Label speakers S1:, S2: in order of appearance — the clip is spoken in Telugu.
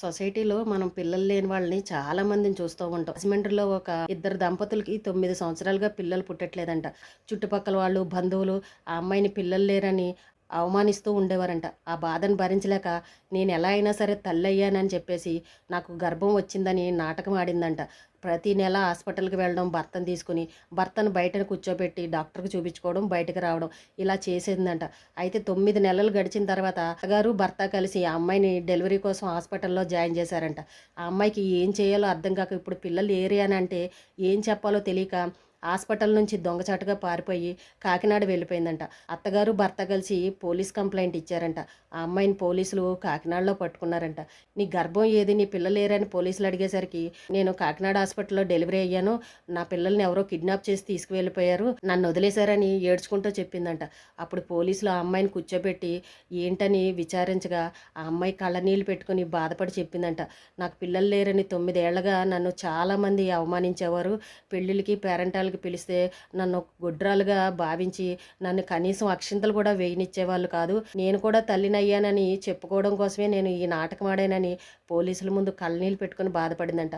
S1: సొసైటీలో మనం పిల్లలు లేని వాళ్ళని చాలా మందిని చూస్తూ ఉంటాం. రాజమండ్రిలో ఒక ఇద్దరు దంపతులకి తొమ్మిది సంవత్సరాలుగా పిల్లలు పుట్టట్లేదంట. చుట్టుపక్కల వాళ్ళు బంధువులు ఆ అమ్మాయిని పిల్లలు లేరని అవమానిస్తూ ఉండేవారంట. ఆ బాధను భరించలేక నేను ఎలా అయినా సరే తల్లి అయ్యానని చెప్పేసి నాకు గర్భం వచ్చిందని నాటకం ఆడిందంట. ప్రతి నెల హాస్పిటల్కి వెళ్ళడం భర్తను తీసుకుని భర్తను బయటను కూర్చోబెట్టి డాక్టర్కి చూపించుకోవడం బయటకు రావడం ఇలా చేసేదంట. అయితే తొమ్మిది నెలలు గడిచిన తర్వాత గారు భర్త కలిసి ఆ అమ్మాయిని డెలివరీ కోసం హాస్పిటల్లో జాయిన్ చేశారంట. ఆ అమ్మాయికి ఏం చేయాలో అర్థం కాక ఇప్పుడు పిల్లలు ఏరియా అని అంటే ఏం చెప్పాలో తెలియక హాస్పిటల్ నుంచి దొంగచాటుగా పారిపోయి కాకినాడ వెళ్ళిపోయిందంట. అత్తగారు భర్త కలిసి పోలీస్ కంప్లైంట్ ఇచ్చారంట. ఆ అమ్మాయిని పోలీసులు కాకినాడలో పట్టుకున్నారంట. నీ గర్భం ఏది? నీ పిల్లలేరని పోలీసులు అడిగేసరికి నేను కాకినాడ హాస్పిటల్లో డెలివరీ అయ్యాను. నా పిల్లల్ని ఎవరో కిడ్నాప్ చేసి తీసుకువెళ్ళిపోయారు. నన్ను వదిలేశారని ఏడ్చుకుంటూ చెప్పిందంట. అప్పుడు పోలీసులు ఆ అమ్మాయిని కూర్చోబెట్టి ఏంటని విచారించగా ఆ అమ్మాయి కళ్ళనీళ్ళు పెట్టుకుని బాధపడి చెప్పిందంట. నాకు పిల్లలు లేరని తొమ్మిదేళ్ళగా నన్ను చాలామంది అవమానించేవారు. పెళ్ళిళ్ళకి పేరెంటాలకి పిలిస్తే నన్ను గుడ్రాలుగా భావించి నన్ను కనీసం అక్షింతలు కూడా వేయనిచ్చేవాళ్ళు కాదు. నేను కూడా తల్లినయ్యానని చెప్పుకోవడం కోసమే నేను ఈ నాటకం ఆడానని పోలీసుల ముందు కళ్ళనీళ్ళు పెట్టుకుని బాధపడిందంట.